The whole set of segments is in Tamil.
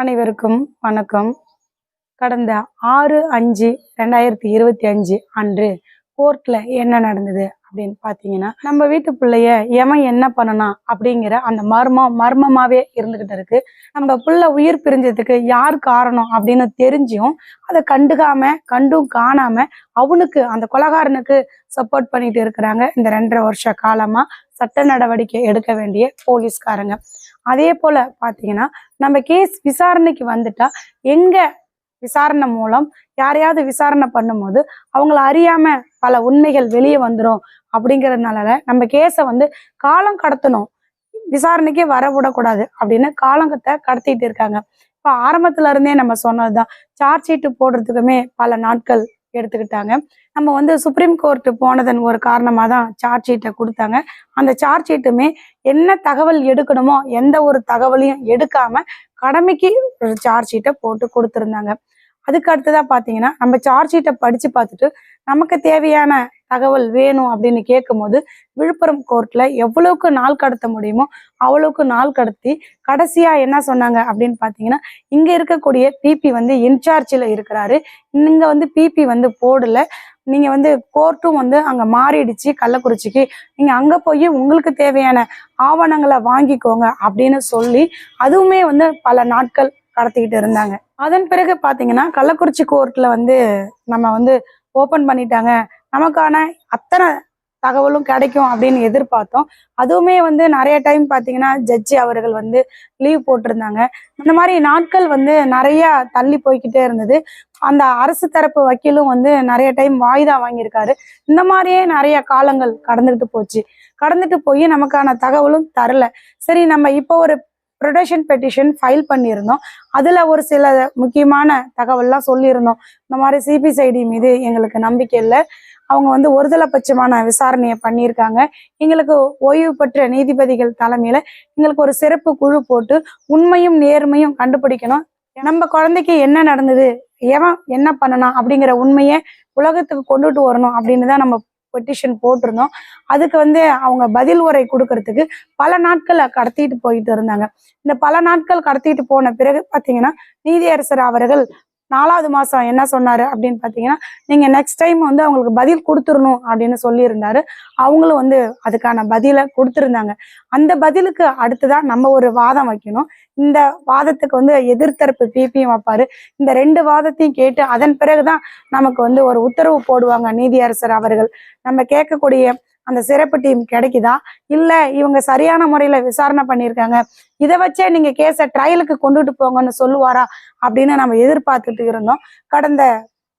அனைவருக்கும் வணக்கம். கடந்த ஆறு அஞ்சு ரெண்டாயிரத்தி இருபத்தி அஞ்சு அன்று கோர்ட்ல என்ன நடந்தது அப்படின்னு பார்த்தீங்கன்னா நம்ம வீட்டு பிள்ளைய எவன் என்ன பண்ணனா அப்படிங்கிற அந்த மர்மம் மர்மமாவே இருந்துகிட்டு இருக்கு. நம்ம பிள்ளை உயிர் பிரிஞ்சதுக்கு யார் காரணம் அப்படின்னு தெரிஞ்சும் அதை கண்டுக்காம கண்டும் காணாம அவனுக்கு அந்த கொலகாரனுக்கு சப்போர்ட் பண்ணிட்டு இருக்கிறாங்க. இந்த ரெண்டரை வருஷ காலமா சட்ட நடவடிக்கை எடுக்க வேண்டிய போலீஸ்காரங்க. அதே போல் பார்த்தீங்கன்னா நம்ம கேஸ் விசாரணைக்கு வந்துட்டா எங்கே விசாரணை மூலம் யாரையாவது விசாரணை பண்ணும்போது அவங்கள அறியாம பல உண்மைகள் வெளியே வந்துடும் அப்படிங்கிறதுனால நம்ம கேஸை வந்து காலம் கடத்தணும். விசாரணைக்கே வர விடக்கூடாது அப்படின்னு காலங்கத்தை கடத்திட்டு இருக்காங்க. இப்போ ஆரம்பத்துல இருந்தே நம்ம சொன்னதுதான் சார்ஜ் ஷீட்டு போடுறதுக்குமே பல நாட்கள் எடுத்துக்கிட்டாங்க. நம்ம வந்து சுப்ரீம் கோர்ட் போனதன் ஒரு காரணமாக தான் சார்ஜ் ஷீட்டை கொடுத்தாங்க. அந்த சார்ஜ் ஷீட்டுமே என்ன தகவல் எடுக்கணுமோ எந்த ஒரு தகவலையும் எடுக்காம கடமைக்கு ஒரு சார்ஜ் ஷீட்டை போட்டு கொடுத்துருந்தாங்க. அதுக்கு அடுத்ததாக பார்த்தீங்கன்னா நம்ம சார்ஜ் ஷீட்டை படித்து பார்த்துட்டு நமக்கு தேவையான தகவல் வேணும் அப்படின்னு கேட்கும்போது விழுப்புரம் கோர்ட்ல எவ்வளவுக்கு நாள் கடத்த முடியுமோ அவ்வளவுக்கு நாள் கடத்தி கடைசியா என்ன சொன்னாங்க அப்படின்னு பாத்தீங்கன்னா இங்க இருக்கக்கூடிய பிபி வந்து இன்சார்ஜில் இருக்கிறாரு. இங்க வந்து பிபி வந்து போடல. நீங்க வந்து கோர்ட்டும் வந்து அங்க மாறிடுச்சு கள்ளக்குறிச்சிக்கு. நீங்க அங்க போய் உங்களுக்கு தேவையான ஆவணங்களை வாங்கிக்கோங்க அப்படின்னு சொல்லி அதுவுமே வந்து பல நாட்கள் கடத்திக்கிட்டு இருந்தாங்க. அதன் பிறகு பாத்தீங்கன்னா கள்ளக்குறிச்சி கோர்ட்ல வந்து நம்ம வந்து ஓபன் பண்ணிட்டாங்க. நமக்கான அத்தனை தகவலும் கிடைக்கும் அப்படின்னு எதிர்பார்த்தோம். அதுவுமே வந்து நிறைய டைம் பார்த்தீங்கன்னா ஜட்ஜி அவர்கள் வந்து லீவ் போட்டிருந்தாங்க. இந்த மாதிரி நாட்கள் வந்து நிறைய தள்ளி போய்க்கிட்டே இருந்தது. அந்த அரசு தரப்பு வக்கீலும் வந்து நிறைய டைம் வாய்தா வாங்கியிருக்காரு. இந்த மாதிரியே நிறைய காலங்கள் கடந்துகிட்டு போச்சு. கடந்துட்டு போய் நமக்கான தகவலும் தரல. சரி நம்ம இப்போ ஒரு ப்ரொடக்ஷன் பெட்டிஷன் ஃபைல் பண்ணியிருந்தோம். அதில் ஒரு சில முக்கியமான தகவல்லாம் சொல்லியிருந்தோம். இந்த மாதிரி சிபிசிஐடி மீது எங்களுக்கு நம்பிக்கை இல்லை. அவங்க வந்து ஒருதலைபட்சமான விசாரணையை பண்ணியிருக்காங்க. எங்களுக்கு ஓய்வு பெற்ற நீதிபதிகள் தலைமையில எங்களுக்கு ஒரு சிறப்பு குழு போட்டு உண்மையும் நேர்மையும் கண்டுபிடிக்கணும். நம்ம குழந்தைக்கு என்ன நடந்தது? எவன் என்ன பண்ணணும்? அப்படிங்கிற உண்மையை உலகத்துக்கு கொண்டுட்டு வரணும் அப்படின்னு தான் நம்ம பெட்டிஷன் போட்டிருந்தோம். அதுக்கு வந்து அவங்க பதில் உரை கொடுக்கறதுக்கு பல நாட்களை கடத்திட்டு போயிட்டு இருந்தாங்க. இந்த பல நாட்கள் கடத்திட்டு போன பிறகு பார்த்தீங்கன்னா நீதியரசர் அவர்கள் நாலாவது மாதம் என்ன சொன்னார் அப்படின்னு பார்த்தீங்கன்னா நீங்க நெக்ஸ்ட் டைம் வந்து அவங்களுக்கு பதில் கொடுத்துடணும் அப்படின்னு சொல்லியிருந்தாரு. அவங்களும் வந்து அதுக்கான பதிலை கொடுத்துருந்தாங்க. அந்த பதிலுக்கு அடுத்துதான் நம்ம ஒரு வாதம் வைக்கணும். இந்த வாதத்துக்கு வந்து எதிர்த்தரப்பு பிபியும் வைப்பாரு. இந்த ரெண்டு வாதத்தையும் கேட்டு அதன் பிறகுதான் நமக்கு வந்து ஒரு உத்தரவு போடுவாங்க நீதியரசர் அவர்கள். நம்ம கேட்கக்கூடிய அந்த சிறப்பு டீம் கிடைக்குதா? இல்ல இவங்க சரியான முறையில விசாரணை பண்ணியிருக்காங்க. இதை வச்சே நீங்க கேஸை ட்ரையலுக்கு கொண்டுட்டு போங்கன்னு சொல்லுவாரா? அப்படின்னு நம்ம எதிர்பார்த்துட்டு இருந்தோம். கடந்த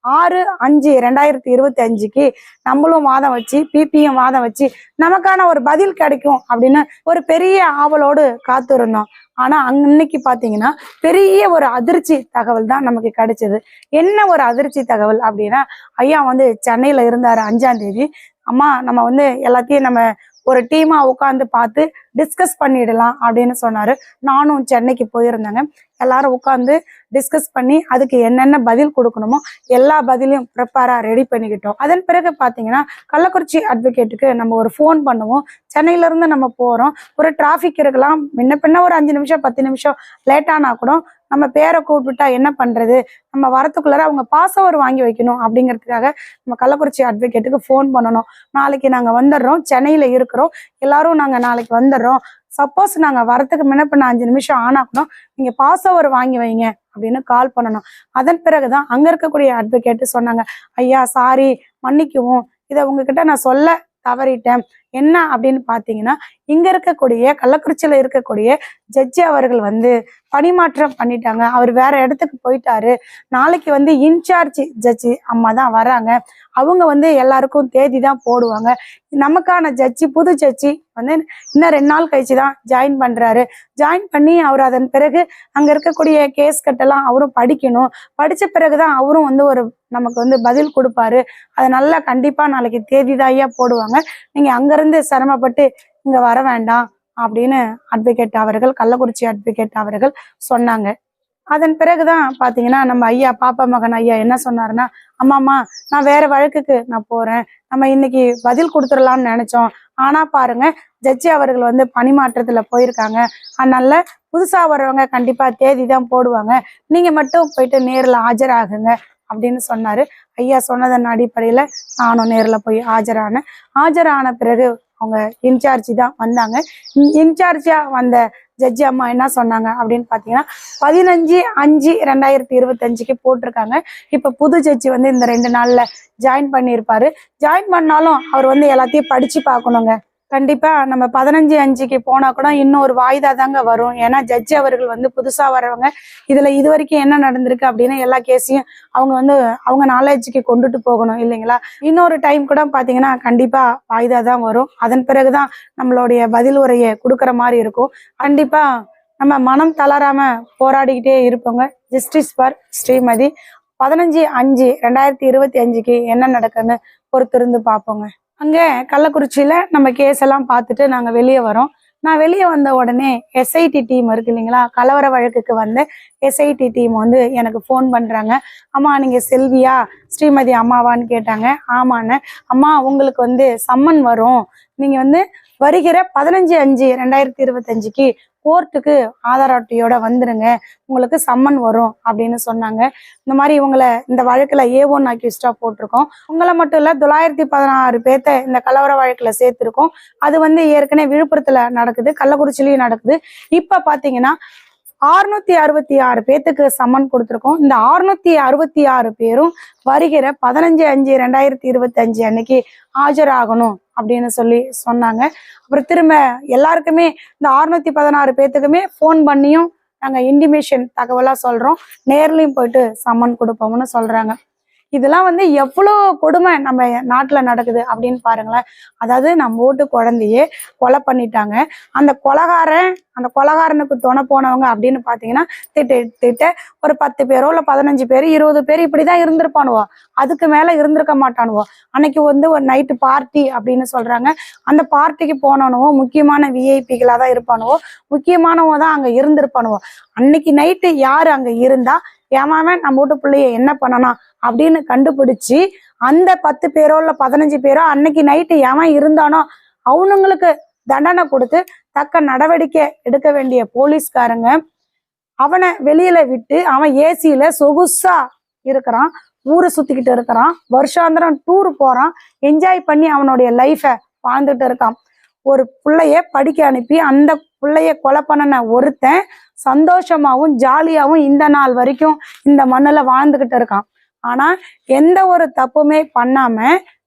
ஆறு அஞ்சு ரெண்டாயிரத்தி இருபத்தி அஞ்சுக்கு நம்மளும் வாதம் வச்சு பிபியும் வாதம் வச்சு நமக்கான ஒரு பதில் கிடைக்கும் அப்படின்னு ஒரு பெரிய ஆவலோடு காத்திருந்தோம். ஆனா அங் இன்னைக்கு பாத்தீங்கன்னா பெரிய ஒரு அதிர்ச்சி தகவல் தான் நமக்கு கிடைச்சது. என்ன ஒரு அதிர்ச்சி தகவல் அப்படின்னா ஐயா வந்து சென்னையில இருந்தாரு அஞ்சாம் தேதி. அம்மா நம்ம வந்து எல்லாத்தையும் நம்ம ஒரு டீமா உட்காந்து பார்த்து டிஸ்கஸ் பண்ணிடலாம் அப்படின்னு சொன்னாரு. நானும் சென்னைக்கு போயிருந்தேங்க. எல்லாரும் உட்காந்து டிஸ்கஸ் பண்ணி அதுக்கு என்னென்ன பதில் கொடுக்கணுமோ எல்லா பதிலையும் ப்ரிப்பேராக ரெடி பண்ணிக்கிட்டோம். அதன் பிறகு பார்த்தீங்கன்னா கள்ளக்குறிச்சி அட்வொகேட்டுக்கு நம்ம ஒரு ஃபோன் பண்ணுவோம். சென்னையிலேருந்து நம்ம போகிறோம் ஒரு டிராஃபிக் இருக்கலாம். முன்ன பின்ன ஒரு அஞ்சு நிமிஷம் பத்து நிமிஷம் லேட்டானா கூட நம்ம பேரை கூப்பிட்டா என்ன பண்ணுறது நம்ம வரத்துக்குள்ளார அவங்க பாஸ்வேர்டு வாங்கி வைக்கணும் அப்படிங்கிறதுக்காக நம்ம கள்ளக்குறிச்சி அட்வொகேட்டுக்கு ஃபோன் பண்ணணும். நாளைக்கு நாங்கள் வந்துடுறோம். சென்னையில் இருக்கிறோம். எல்லாரும் நாங்க நாளைக்கு வந்துடுறோம். சப்போஸ் நாங்க வரத்துக்கு முன்ன பின்ன அஞ்சு நிமிஷம் ஆனா கூட நீங்க ஓவர் வாங்கி வைங்க அப்படின்னு கால் பண்ணணும். அதன் பிறகுதான் அங்க இருக்கக்கூடிய அட்வொகேட்டு சொன்னாங்க ஐயா சாரி மன்னிக்கவும். இதை உங்ககிட்ட நான் சொல்ல தவறிட்டேன். என்ன அப்படின்னு பார்த்தீங்கன்னா இங்க இருக்கக்கூடிய கள்ளக்குறிச்சியில இருக்கக்கூடிய ஜட்ஜி அவர்கள் வந்து பணிமாற்றம் பண்ணிட்டாங்க. அவர் வேற இடத்துக்கு போயிட்டாரு. நாளைக்கு வந்து இன்சார்ஜ் ஜட்ஜி அம்மா தான் வராங்க. அவங்க வந்து எல்லாருக்கும் தேதி தான் போடுவாங்க. நமக்கான ஜட்ஜி புது ஜட்ஜி வந்து இன்னும் ரெண்டு நாள் கழிச்சு தான் ஜாயின் பண்றாரு. ஜாயின் பண்ணி அவர் அதன் பிறகு அங்க இருக்கக்கூடிய கேஸ் கட்டெல்லாம் அவரும் படிக்கணும். படிச்ச பிறகுதான் அவரும் வந்து ஒரு நமக்கு வந்து பதில் கொடுப்பாரு. அதை நல்லா கண்டிப்பா நாளைக்கு தேதி தாயா போடுவாங்க. நீங்க அங்கிருந்து சிரமப்பட்டு இங்க வர வேண்டாம் அப்படின்னு அட்வொகேட் அவர்கள் கள்ளக்குறிச்சி அட்வொகேட் அவர்கள் சொன்னாங்க. அதன் பிறகுதான் பாத்தீங்கன்னா நம்ம ஐயா பாப்பா மகன் ஐயா என்ன சொன்னாருன்னா அம்மாம்மா நான் வேற வழக்குக்கு நான் போறேன். நம்ம இன்னைக்கு பதில் கொடுத்துடலாம்னு நினைச்சோம். ஆனா பாருங்க ஜட்ஜி அவர்கள் வந்து பணிமாற்றத்துல போயிருக்காங்க. அதனால புதுசா வர்றவங்க கண்டிப்பா தேதி தான் போடுவாங்க. நீங்க மட்டும் போயிட்டு நேரில் ஆஜராகுங்க அப்படின்னு சொன்னாரு. ஐயா சொன்னதன் அடிப்படையில நானும் நேர்ல போய் ஆஜரானேன். ஆஜரான பிறகு அவங்க இன்சார்ஜ் தான் வந்தாங்க. இன்சார்ஜா வந்த ஜட்ஜி அம்மா என்ன சொன்னாங்க அப்படின்னு பார்த்தீங்கன்னா பதினஞ்சு அஞ்சு ரெண்டாயிரத்தி இருபத்தஞ்சுக்கு போட்டிருக்காங்க. இப்போ புது ஜட்ஜி வந்து இந்த ரெண்டு நாளில் ஜாயின் பண்ணியிருப்பாரு. ஜாயின் பண்ணாலும் அவர் வந்து எல்லாத்தையும் படித்து பார்க்கணுங்க. கண்டிப்பா நம்ம பதினஞ்சு அஞ்சுக்கு போனா கூட இன்னும் ஒரு வாய்தா தாங்க வரும். ஏன்னா ஜட்ஜி அவர்கள் வந்து புதுசா வரவங்க இதுல இது வரைக்கும் என்ன நடந்திருக்கு அப்படின்னு எல்லா கேஸையும் அவங்க வந்து அவங்க நாலேஜுக்கு கொண்டுட்டு போகணும் இல்லைங்களா? இன்னொரு டைம் கூட பாத்தீங்கன்னா கண்டிப்பா வாய்தா தான் வரும். அதன் பிறகுதான் நம்மளுடைய பதில் உரையை கொடுக்குற மாதிரி இருக்கும். கண்டிப்பா நம்ம மனம் தளராம போராடிக்கிட்டே இருப்போங்க. Justice for Srimathi. பதினஞ்சு அஞ்சு ரெண்டாயிரத்தி இருபத்தி அஞ்சுக்கு என்ன நடக்குன்னு பொறுத்திருந்து பார்ப்போங்க. அங்கே கள்ளக்குறிச்சியில் நம்ம கேஸ் எல்லாம் பார்த்துட்டு நாங்கள் வெளியே வரோம். நான் வெளியே வந்த உடனே எஸ்ஐடி டீம் இருக்கு இல்லைங்களா? கலவர வழக்குக்கு வந்த எஸ்ஐடி டீம் வந்து எனக்கு ஃபோன் பண்ணுறாங்க அம்மா நீங்கள் செல்வியா? ஸ்ரீமதி அம்மாவான்னு கேட்டாங்க. ஆமான்னு அம்மா உங்களுக்கு வந்து சம்மன் வரும். நீங்கள் வந்து வருகிற பதினஞ்சு அஞ்சு ரெண்டாயிரத்தி இருபத்தஞ்சுக்கு கோர்ட்டுக்கு ஆதார் அட்டையோட வந்துருங்க. உங்களுக்கு சம்மன் வரும் அப்படின்னு சொன்னாங்க. இந்த மாதிரி இவங்களை இந்த வழக்கில் ஏ ஒன் அக்யூஸ்டாக போட்டிருக்கோம். உங்களை மட்டும் இல்லை தொள்ளாயிரத்தி பதினாறு பேர்த்த இந்த கலவர வழக்கில் சேர்த்துருக்கோம். அது வந்து ஏற்கனவே விழுப்புரத்தில் நடக்குது கள்ளக்குறிச்சிலையும் நடக்குது. இப்போ பார்த்தீங்கன்னா ஆறுநூத்தி அறுபத்தி ஆறு பேத்துக்கு சம்மன் கொடுத்துருக்கோம். இந்த ஆறுநூத்தி அறுபத்தி ஆறு பேரும் வருகிற பதினஞ்சு அஞ்சு ரெண்டாயிரத்தி இருபத்தி அஞ்சு அன்னைக்கு ஆஜராகணும். அப்படின்னு சொல்லி சொன்னாங்க. அப்புறம் திரும்ப எல்லாருக்குமே இந்த அறுநூத்தி பதினாறு பேத்துக்குமே ஃபோன் பண்ணியும் நாங்க இன்டிமேஷன் தகவலா சொல்றோம். நேர்லயும் போயிட்டு சம்மன் கொடுப்போம்னு சொல்றாங்க. இதெல்லாம் வந்து எவ்வளோ கொடுமை நம்ம நாட்டில் நடக்குது அப்படின்னு பாருங்களேன். அதாவது நம்ம வீட்டு குழந்தையே கொலை பண்ணிட்டாங்க. அந்த கொலகாரன் அந்த கொலகாரனுக்கு துணை போனவங்க அப்படின்னு பார்த்தீங்கன்னா திட்ட திட்ட ஒரு பத்து பேரோ இல்லை பதினஞ்சு பேர் இருபது பேர் இப்படி தான் இருந்திருப்பானுவோ. அதுக்கு மேலே இருந்திருக்க மாட்டானுவோ. அன்னைக்கு வந்து ஒரு நைட்டு பார்ட்டி அப்படின்னு சொல்கிறாங்க அந்த பார்ட்டிக்கு போனவனுவோ முக்கியமான விஐபிகளாக தான் இருப்பானுவோ. முக்கியமானவோ தான் அங்கே இருந்திருப்பானுவோ. அன்னைக்கு நைட்டு யார் அங்கே இருந்தா ஏமாமன் நம்ம வீட்டு பிள்ளைய என்ன பண்ணணும் அப்படின்னு கண்டுபிடிச்சு அந்த பத்து பேரோ இல்ல பதினஞ்சு பேரோ அன்னைக்கு நைட்டு எவன் இருந்தானோ அவனுங்களுக்கு தண்டனை கொடுத்து தக்க நடவடிக்கை எடுக்க வேண்டிய போலீஸ்காரங்க அவனை வெளியில விட்டு அவன் ஏசியில சொகுசா இருக்கிறான். ஊரை சுத்திக்கிட்டு இருக்கிறான். வருஷாந்திரம் டூர் போறான். என்ஜாய் பண்ணி அவனுடைய லைஃபை வாழ்ந்துட்டு இருக்கான். ஒரு பிள்ளைய படிக்க அனுப்பி அந்த பிள்ளைய கொலை பண்ணின ஒருத்தன் சந்தோஷமாவும் ஜாலியாகவும் இந்த நாள் வரைக்கும் இந்த மண்ணில் வாழ்ந்துகிட்டு இருக்கான். ஆனா எந்த ஒரு தப்புமே பண்ணாம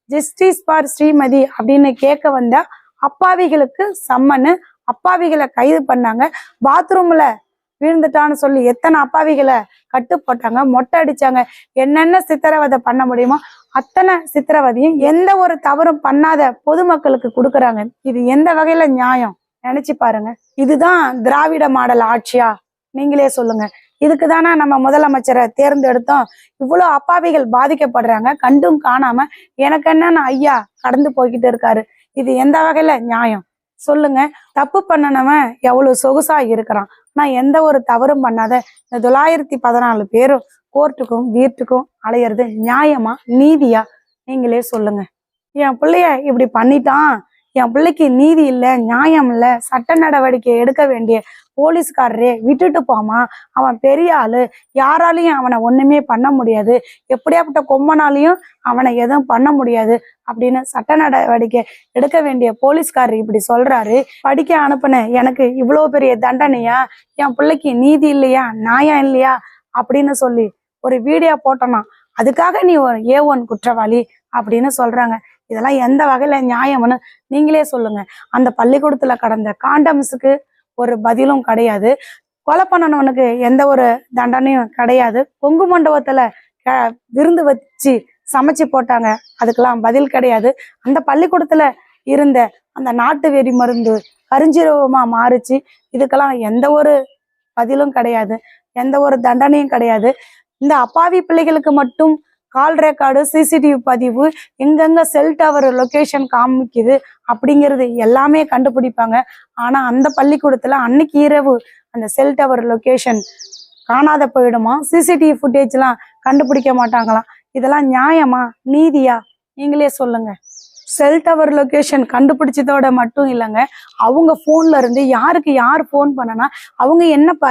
ஜஸ்டிஸ் பார் ஸ்ரீமதி அப்படின்னு கேட்க வந்த அப்பாவிகளுக்கு சம்மனு அப்பாவிகளை கைது பண்ணாங்க. பாத்ரூம்ல விழுந்துட்டான்னு சொல்லி எத்தனை அப்பாவிகளை கட்டு போட்டாங்க மொட்டை அடிச்சாங்க என்னென்ன சித்திரவதை பண்ண முடியுமோ அத்தனை சித்திரவதையும் எந்த ஒரு தவறும் பண்ணாத பொதுமக்களுக்கு கொடுக்குறாங்க. இது எந்த வகையில நியாயம்? நினைச்சு பாருங்க. இதுதான் திராவிட மாடல் ஆட்சியா? நீங்களே சொல்லுங்க. இதுக்கு தானே நம்ம முதலமைச்சரை தேர்ந்தெடுத்தோம். இவ்வளோ அப்பாவிகள் பாதிக்கப்படுறாங்க. கண்டும் காணாம எனக்கு என்னன்னு ஐயா கடந்து போய்கிட்டு இருக்காரு. இது எந்த வகையில நியாயம்? சொல்லுங்க. தப்பு பண்ணனவன் எவ்வளவு சொகுசா இருக்கிறான். நான் எந்த ஒரு தவறும் பண்ணாத இந்த தொள்ளாயிரத்தி பதினாலு பேரும் கோர்ட்டுக்கும் வீட்டுக்கும் அலையிறது நியாயமா நீதியா? நீங்களே சொல்லுங்க. என் பிள்ளைய இப்படி பண்ணிட்டான். என் பிள்ளைக்கு நீதி இல்லை நியாயம் இல்லை சட்ட நடவடிக்கை எடுக்க வேண்டிய போலீஸ்காரரே விட்டுட்டு போமா அவன் பெரிய ஆளு. யாராலையும் அவனை ஒண்ணுமே பண்ண முடியாது. எப்படியாப்பட்ட கொம்பனாலையும் அவனை எதுவும் பண்ண முடியாது அப்படின்னு சட்ட நடவடிக்கை எடுக்க வேண்டிய போலீஸ்காரர் இப்படி சொல்றாரு. படிக்க அனுப்புன எனக்கு இவ்வளவு பெரிய தண்டனையா? என் பிள்ளைக்கு நீதி இல்லையா? நியாயம் இல்லையா? அப்படின்னு சொல்லி ஒரு வீடியோ போட்டோனா அதுக்காக நீ ஒரு ஏ ஒன் குற்றவாளி அப்படின்னு சொல்றாங்க. இதெல்லாம் எந்த வகையில நியாயம்னு நீங்களே சொல்லுங்க. அந்த பள்ளிக்கூடத்துல கடந்த காண்டம்ஸுக்கு ஒரு பதிலும் கிடையாது. கொலை பண்ணனவனுக்கு எந்த ஒரு தண்டனையும் கிடையாது. கொங்கு மண்டபத்துல க- விருந்து வச்சு சமைச்சு போட்டாங்க. அதுக்கெல்லாம் பதில் கிடையாது. அந்த பள்ளிக்கூடத்துல இருந்த அந்த நாட்டு வெறி மருந்து கரிஞ்சிரவமா மாறுச்சு. இதுக்கெல்லாம் எந்த ஒரு பதிலும் கிடையாது. எந்த ஒரு தண்டனையும் கிடையாது. இந்த அப்பாவி பிள்ளைகளுக்கு மட்டும் கால் ரெக்கார்டு சிசிடிவி பதிவு எங்கெங்க செல் டவர் லொகேஷன் காமிக்குது அப்படிங்கிறது எல்லாமே கண்டுபிடிப்பாங்க. ஆனா அந்த பள்ளிக்கூடத்துல அன்னைக்கு இரவு அந்த செல் டவர் லொகேஷன் காணாத போயிடுமா? சிசிடிவி ஃபுட்டேஜ்லாம் கண்டுபிடிக்க மாட்டாங்களாம் இதெல்லாம் நியாயமா? நீதியா? நீங்களே சொல்லுங்க. செல் டவர் லொகேஷன் கண்டுபிடிச்சதோட மட்டும் இல்லைங்க. அவங்க ஃபோன்ல இருந்து யாருக்கு யார் ஃபோன் பண்ணனா அவங்க என்ன ப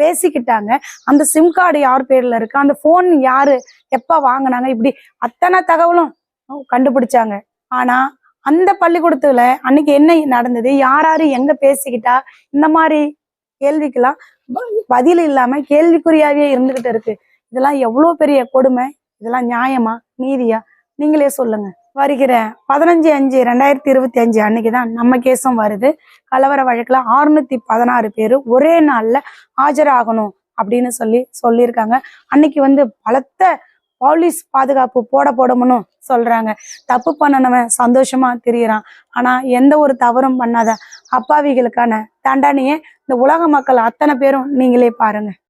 பேசிக்கிட்டாங்க. அந்த சிம் கார்டு யார் பேர்ல இருக்கு? அந்த ஃபோன் யாரு? எப்ப வாங்கினாங்க? இப்படி அத்தனை தகவலும் கண்டுபிடிச்சாங்க. ஆனா அந்த பள்ளிக்கூடத்துல அன்னைக்கு என்ன நடந்தது? யார் யாரு எங்க பேசிக்கிட்டா? இந்த மாதிரி கேள்விக்கெல்லாம் பதில் இல்லாம கேள்விக்குறியாவே இருந்துகிட்டு இருக்கு. இதெல்லாம் எவ்வளவு பெரிய கொடுமை? இதெல்லாம் நியாயமா? நீதியா? நீங்களே சொல்லுங்க. வருகிற பதினஞ்சு அஞ்சு ரெண்டாயிரத்தி இருபத்தி அஞ்சு அன்னைக்கு தான் நம்ம கேஸும் வருது. கலவர வழக்கில் ஆறுநூத்தி பதினாறு பேர் ஒரே நாளில் ஆஜராகணும் அப்படின்னு சொல்லி சொல்லியிருக்காங்க. அன்னைக்கு வந்து பலத்த போலீஸ் பாதுகாப்பு போட போடணும்னு சொல்றாங்க. தப்பு பண்ணனவன் சந்தோஷமா திரியறான். ஆனா எந்த ஒரு தவறும் பண்ணாத அப்பாவிகளுக்கான தண்டனையை இந்த உலக மக்கள் அத்தனை பேரும் நீங்களே பாருங்க.